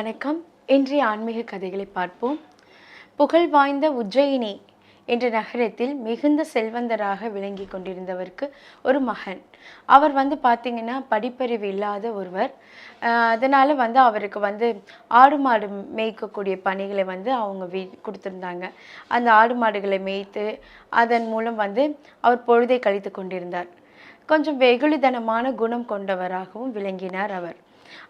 வணக்கம். இன்றைய ஆன்மீக கதைகளை பார்ப்போம். புகழ் வாய்ந்த உஜ்ஜயினி என்ற நகரத்தில் மிகுந்த செல்வந்தராக விளங்கி கொண்டிருந்தவருக்கு ஒரு மகன். அவர் வந்து பார்த்தீங்கன்னா படிப்பறிவு இல்லாத ஒருவர். அதனால் வந்து அவருக்கு வந்து ஆடு மாடு மேய்க்கக்கூடிய பணிகளை வந்து அவங்க வீ கொடுத்துருந்தாங்க. அந்த ஆடு மாடுகளை மேய்த்து அதன் மூலம் வந்து அவர் பொழுதை கழித்து கொண்டிருந்தார். கொஞ்சம் வெகுளிதனமான குணம் கொண்டவராகவும் விளங்கினார் அவர்.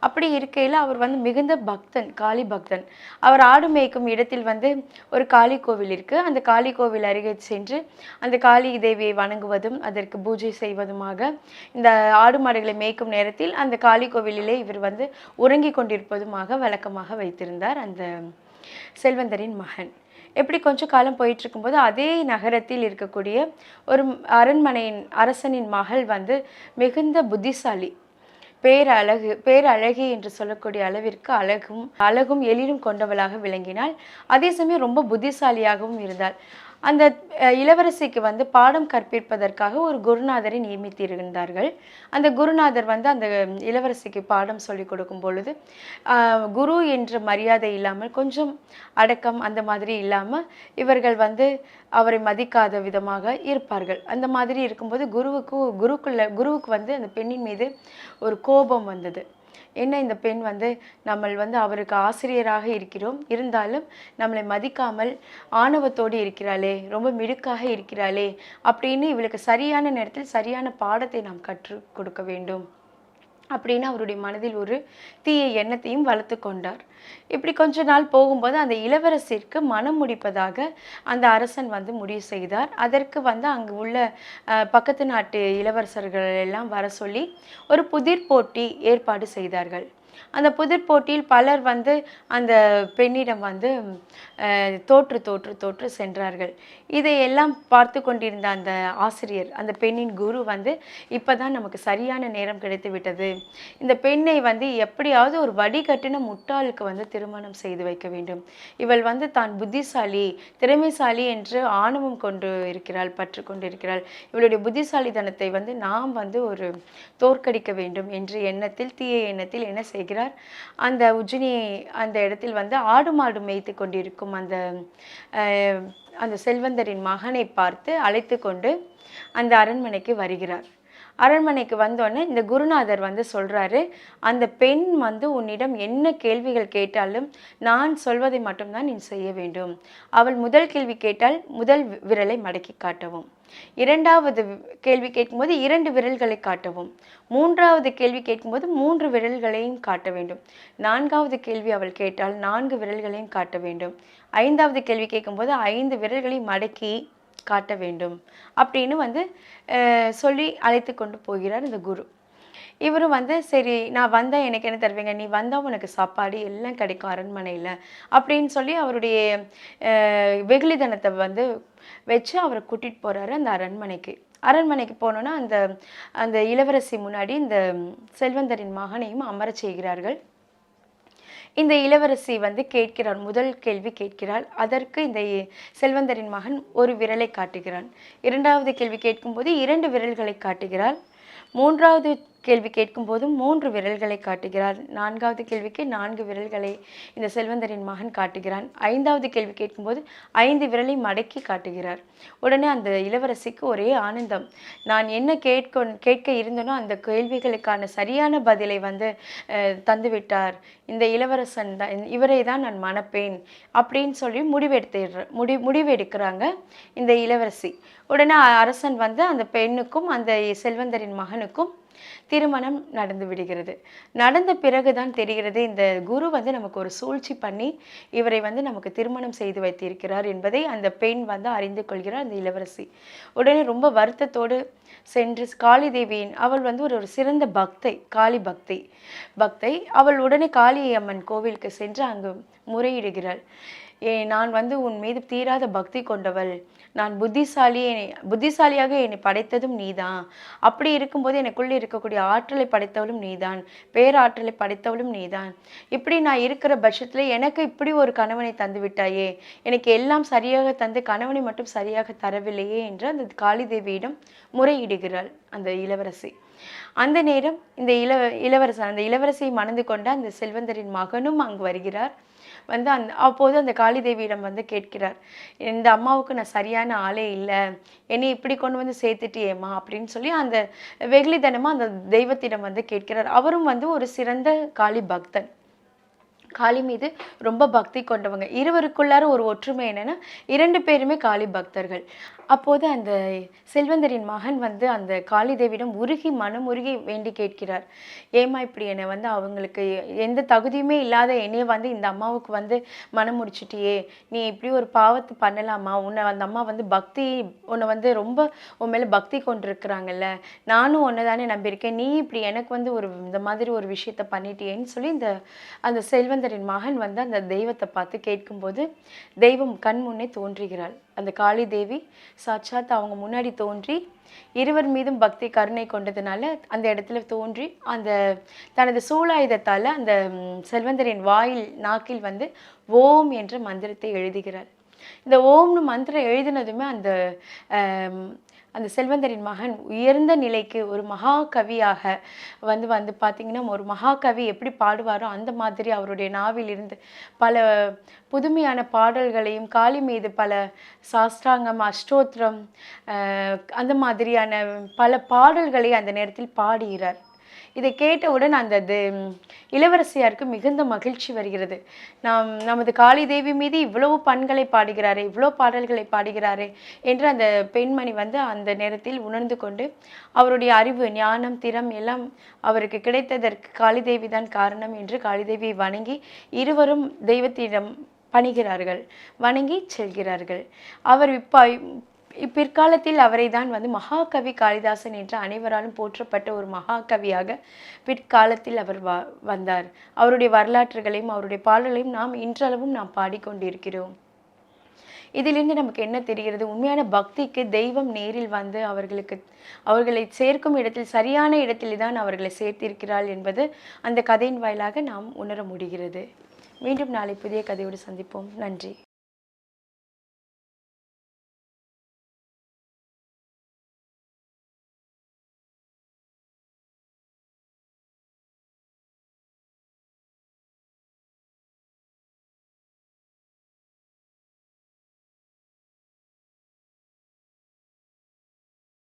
அப்படி இருக்கையில் அவர் வந்து மிகுந்த பக்தன் காளி பக்தன். அவர் ஆடு மேய்க்கும் இடத்தில் வந்து ஒரு காளி கோவில் இருக்கு. அந்த காளி கோவில் அருகே சென்று அந்த காளி தேவியை வணங்குவதும் அதற்கு பூஜை செய்வதுமாக இந்த ஆடு மாடுகளை மேய்க்கும் நேரத்தில் அந்த காளி கோவிலிலே இவர் வந்து உறங்கிக் கொண்டிருப்பதுமாக வழக்கமாக வைத்திருந்தார் அந்த செல்வந்தரின் மகன். எப்படி கொஞ்ச காலம் போயிட்டு இருக்கும்போது அதே நகரத்தில் இருக்கக்கூடிய ஒரு அரண்மனையின் அரசனின் மகள் வந்து மிகுந்த புத்திசாலி பேரழகு பேரழகி என்று சொல்லக்கூடிய அளவிற்கு அழகும் அழகும் எழிலும் கொண்டவளாக விளங்கினாள். அதே சமயம் ரொம்ப புத்திசாலியாகவும் இருந்தாள். அந்த இளவரசிக்கு வந்து பாடம் கற்பிப்பதற்காக ஒரு குருநாதரை நியமித்திருந்தார்கள். அந்த குருநாதர் வந்து அந்த இளவரசிக்கு பாடம் சொல்லிக் கொடுக்கும் பொழுது குரு என்ற மரியாதை இல்லாமல் கொஞ்சம் அடக்கம் அந்த மாதிரி இல்லாமல் இவர்கள் வந்து அவரை மதிக்காத விதமாக இருப்பார்கள். அந்த மாதிரி இருக்கும்போது குருவுக்கு குருக்குள்ள குருவுக்கு வந்து அந்த பெண்ணின் மீது ஒரு கோபம் வந்தது. என்ன இந்த பெண் வந்து நம்ம வந்து அவருக்கு ஆசிரியராக இருக்கிறோம்? இருந்தாலும் நம்மளை மதிக்காமல் ஆணவத்தோடு இருக்கிறாளே ரொம்ப மிடுக்காக இருக்கிறாளே அப்படின்னு இவளுக்கு சரியான நேரத்தில் சரியான பாடத்தை நாம் கற்றுக் கொடுக்க வேண்டும். அப்படின்னு அவருடைய மனதில் ஒரு தீய எண்ணத்தையும் வளர்த்து கொண்டார். இப்படி கொஞ்ச நாள் போகும்போது அந்த இளவரசிற்கு மனம் முடிப்பதாக அந்த அரசன் வந்து முடிவு செய்தார். அதற்கு வந்து அங்கு உள்ள பக்கத்து நாட்டு இளவரசர்கள் எல்லாம் வர சொல்லி ஒரு புதிர் போட்டி ஏற்பாடு செய்தார்கள். அந்த புதிர் போட்டியில் பலர் வந்து அந்த பெண்ணிடம் வந்து அஹ், தோற்று தோற்று தோற்று சென்றார்கள். இதையெல்லாம் பார்த்து கொண்டிருந்த அந்த ஆசிரியர் அந்த பெண்ணின் குரு வந்து இப்பதான் நமக்கு சரியான நேரம் கிடைத்து விட்டது. இந்த பெண்ணை வந்து எப்படியாவது ஒரு வடிகட்டின முட்டாளுக்கு வந்து திருமணம் செய்து வைக்க வேண்டும். இவள் வந்து தான் புத்திசாலி திறமைசாலி என்று ஆணவம் கொண்டு இருக்கிறாள் பற்று கொண்டு இருக்கிறாள் இவளுடைய புத்திசாலித்தனத்தை வந்து நாம் வந்து ஒரு தோற்கடிக்க வேண்டும் என்ற எண்ணத்தில் தீய எண்ணத்தில் என்ன செய்கிறார் அந்த உஜினி அந்த இடத்தில் வந்து ஆடு மாடு மேய்த்து கொண்டிருக்கும் அந்த அஹ், அந்த செல்வந்தரின் மகனை பார்த்து அழைத்து கொண்டு அந்த அரண்மனைக்கு வருகிறார். அரண்மனைக்கு வந்தோடனே இந்த குருநாதர் வந்து சொல்கிறாரு அந்த பெண் வந்து உன்னிடம் என்ன கேள்விகள் கேட்டாலும் நான் சொல்வதை மட்டும்தான் நீ செய்ய வேண்டும். அவள் முதல் கேள்வி கேட்டால் முதல் விரலை மடக்கி காட்டவும். இரண்டாவது கேள்வி கேட்கும்போது இரண்டு விரல்களை காட்டவும். மூன்றாவது கேள்வி கேட்கும்போது மூன்று விரல்களையும் காட்ட வேண்டும். நான்காவது கேள்வி அவள் கேட்டால் நான்கு விரல்களையும் காட்ட வேண்டும். ஐந்தாவது கேள்வி கேட்கும்போது ஐந்து விரல்களையும் மடக்கி காட்ட வேண்டும் அப்படின்னு வந்து சொல்லி அழைத்து கொண்டு போகிறார் இந்த குரு. இவரும் வந்து சரி நான் வந்தால் எனக்கு என்ன தருவீங்க? நீ வந்தால் உனக்கு சாப்பாடு எல்லாம் கிடைக்கும் அரண்மனையில். அப்படின்னு சொல்லி அவருடைய வெகுளிதனத்தை வந்து வச்சு அவரை கூட்டிகிட்டு போகிறாரு அந்த அரண்மனைக்கு. அரண்மனைக்கு போனோன்னா அந்த அந்த இளவரசி முன்னாடி இந்த செல்வந்தரின் மகனையும் அமரச் செய்கிறார்கள். இந்த இளவரசி வந்து கேட்கிறார் முதல் கேள்வி கேட்கிறாள். அதற்கு இந்த செல்வந்தரின் மகன் ஒரு விரலை காட்டுகிறான். இரண்டாவது கேள்வி கேட்கும்போது இரண்டு விரல்களை காட்டுகிறாள். மூன்றாவது கேள்வி கேட்கும்போது மூன்று விரல்களை காட்டுகிறார். நான்காவது கேள்விக்கு நான்கு விரல்களை இந்த செல்வந்தரின் மகன் காட்டுகிறான். ஐந்தாவது கேள்வி கேட்கும்போது ஐந்து விரலை மடக்கி காட்டுகிறார். உடனே அந்த இளவரசிக்கு ஒரே ஆனந்தம். நான் என்ன கேட்க கேட்க இருந்தனோ அந்த கேள்விகளுக்கான சரியான பதிலை வந்து தந்துவிட்டார். இந்த இளவரசன் தான் இவரை தான் நான் மணப்பேன் அப்படின்னு சொல்லி முடிவெடுத்து முடி முடிவெடுக்கிறாங்க இந்த இளவரசி. உடனே அரசன் வந்து அந்த பெண்ணுக்கும் அந்த செல்வந்தரின் மகனுக்கும் திருமணம் நடந்து விடுகிறது. நடந்த பிறகுதான் தெரிகிறது இந்த குரு வந்து நமக்கு ஒரு சூழ்ச்சி பண்ணி இவரை வந்து நமக்கு திருமணம் செய்து வைத்திருக்கிறார் என்பதை அந்த பெண் வந்து அறிந்து கொள்கிறார் அந்த இளவரசி. உடனே ரொம்ப வருத்தத்தோடு சென்று காளி தேவியின் அவள் வந்து ஒரு ஒரு சிறந்த பக்தை காளி பக்தை பக்தை. அவள் உடனே காளி அம்மன் கோவிலுக்கு சென்று அங்கு முறையிடுகிறாள். ஏ நான் வந்து உன் மீது தீராத பக்தி கொண்டவள். நான் புத்திசாலி புத்திசாலியாக என்னை படைத்ததும் நீதான். அப்படி இருக்கும்போது எனக்குள்ளே இருக்கக்கூடிய ஆற்றலை படைத்தவளும் நீதான். பேராற்றலை படைத்தவளும் நீதான். இப்படி நான் இருக்கிற பட்சத்தில் எனக்கு இப்படி ஒரு கணவனை தந்து விட்டாயே எனக்கு எல்லாம் சரியாக தந்து கணவனை மட்டும் சரியாக தரவில்லையே என்று அந்த காளி தேவியிடம் முறையிடுகிறாள் அந்த இளவரசி. அந்த நேரம் இந்த இள இளவரசன் அந்த இளவரசியை மணந்து கொண்ட அந்த செல்வந்தரின் மகனும் அங்கு வருகிறார். வந்து அந்த அப்போது அந்த காளி தேவியிடம் வந்து கேட்கிறார் இந்த அம்மாவுக்கு நான் சரியான ஆளே இல்லை. என்னை இப்படி கொண்டு வந்து சேர்த்துட்டியேம்மா? அப்படின்னு சொல்லி அந்த வெகுளிதனமாக அந்த தெய்வத்திடம் வந்து கேட்கிறார். அவரும் வந்து ஒரு சிறந்த காளி பக்தன். காளி மீது ரொம்ப பக்தி கொண்டவங்க. இருவருக்குள்ளார ஒரு ஒற்றுமை என்னன்னா இரண்டு பேருமே காளி பக்தர்கள். அப்போது அந்த செல்வந்தரின் மகன் வந்து அந்த காளிதேவியிடம் உருகி மனம் உருகி வேண்டி கேட்கிறார். ஏமா இப்படி என்னை வந்து அவங்களுக்கு எந்த தகுதியுமே இல்லாத என்னையே வந்து இந்த அம்மாவுக்கு வந்து மனம் முடிச்சிட்டியே. நீ இப்படி ஒரு பாவத்தை பண்ணலாமா? உன்னை அந்த அம்மா வந்து பக்தி உன்னை வந்து ரொம்ப உன் மேலே பக்தி கொண்டிருக்கிறாங்கல்ல. நானும் உன்னை தானே நம்பியிருக்கேன். நீ இப்படி எனக்கு வந்து ஒரு இந்த மாதிரி ஒரு விஷயத்த பண்ணிட்டியேன்னு சொல்லி இந்த அந்த செல்வந்தரின் மகன் வந்து அந்த தெய்வத்தை பார்த்து கேட்கும்போது தெய்வம் கண் முன்னே தோன்றுகிறாள். அந்த காளி தேவி சாட்சாத் அவங்க முன்னாடி தோன்றி இருவர் மீதும் பக்தி கருணை கொண்டதுனால அந்த இடத்துல தோன்றி அந்த தனது சூழாயுதத்தால் அந்த செல்வந்தரின் வாயில் நாக்கில் வந்து ஓம் என்ற மந்திரத்தை எழுதுகிறார். இந்த ஓம்னு மந்திரம் எழுதினதுமே அந்த அந்த செல்வந்தரின் மகன் உயர்ந்த நிலைக்கு ஒரு மகாகவியாக வந்து வந்து பார்த்திங்கன்னா ஒரு மகாகவி எப்படி பாடுவாரோ அந்த மாதிரி அவருடைய நாவிலிருந்து பல புதுமையான பாடல்களையும் காளி மீது பல சாஸ்திராங்கம் அஷ்டோத்திரம் அந்த மாதிரியான பல பாடல்களை அந்த நேரத்தில் பாடுகிறார். இதை கேட்டவுடன் அந்த அது இளவரசியாருக்கு மிகுந்த மகிழ்ச்சி வருகிறது. நாம் நமது காளி தேவி மீது இவ்வளவு பண்களை பாடுகிறாரே இவ்வளோ பாடல்களை பாடுகிறாரே என்று அந்த பெண்மணி வந்து அந்த நேரத்தில் உணர்ந்து கொண்டு அவருடைய அறிவு ஞானம் திறம் எல்லாம் அவருக்கு கிடைத்ததற்கு காளி தேவி தான் காரணம் என்று காளி தேவியை வணங்கி இருவரும் தெய்வத்திடம் பணிகிறார்கள் வணங்கி செல்கிறார்கள். அவர் இப்போ பிற்காலத்தில் அவரை தான் வந்து மகாகவி காளிதாசன் என்று அனைவராலும் போற்றப்பட்ட ஒரு மகாகவியாக பிற்காலத்தில் அவர் வ வந்தார். அவருடைய வரலாற்றுகளையும் அவருடைய பாடல்களையும் நாம் இன்றளவும் நாம் பாடிக்கொண்டிருக்கிறோம். இதிலிருந்து நமக்கு என்ன தெரிகிறது? உண்மையான பக்திக்கு தெய்வம் நேரில் வந்து அவர்களுக்கு அவர்களை சேர்க்கும் இடத்தில் சரியான இடத்தில் தான் அவர்களை சேர்த்திருக்கிறாள் என்பது அந்த கதையின் வாயிலாக நாம் உணர முடிகிறது. மீண்டும் நாளை புதிய கதையோடு சந்திப்போம். நன்றி.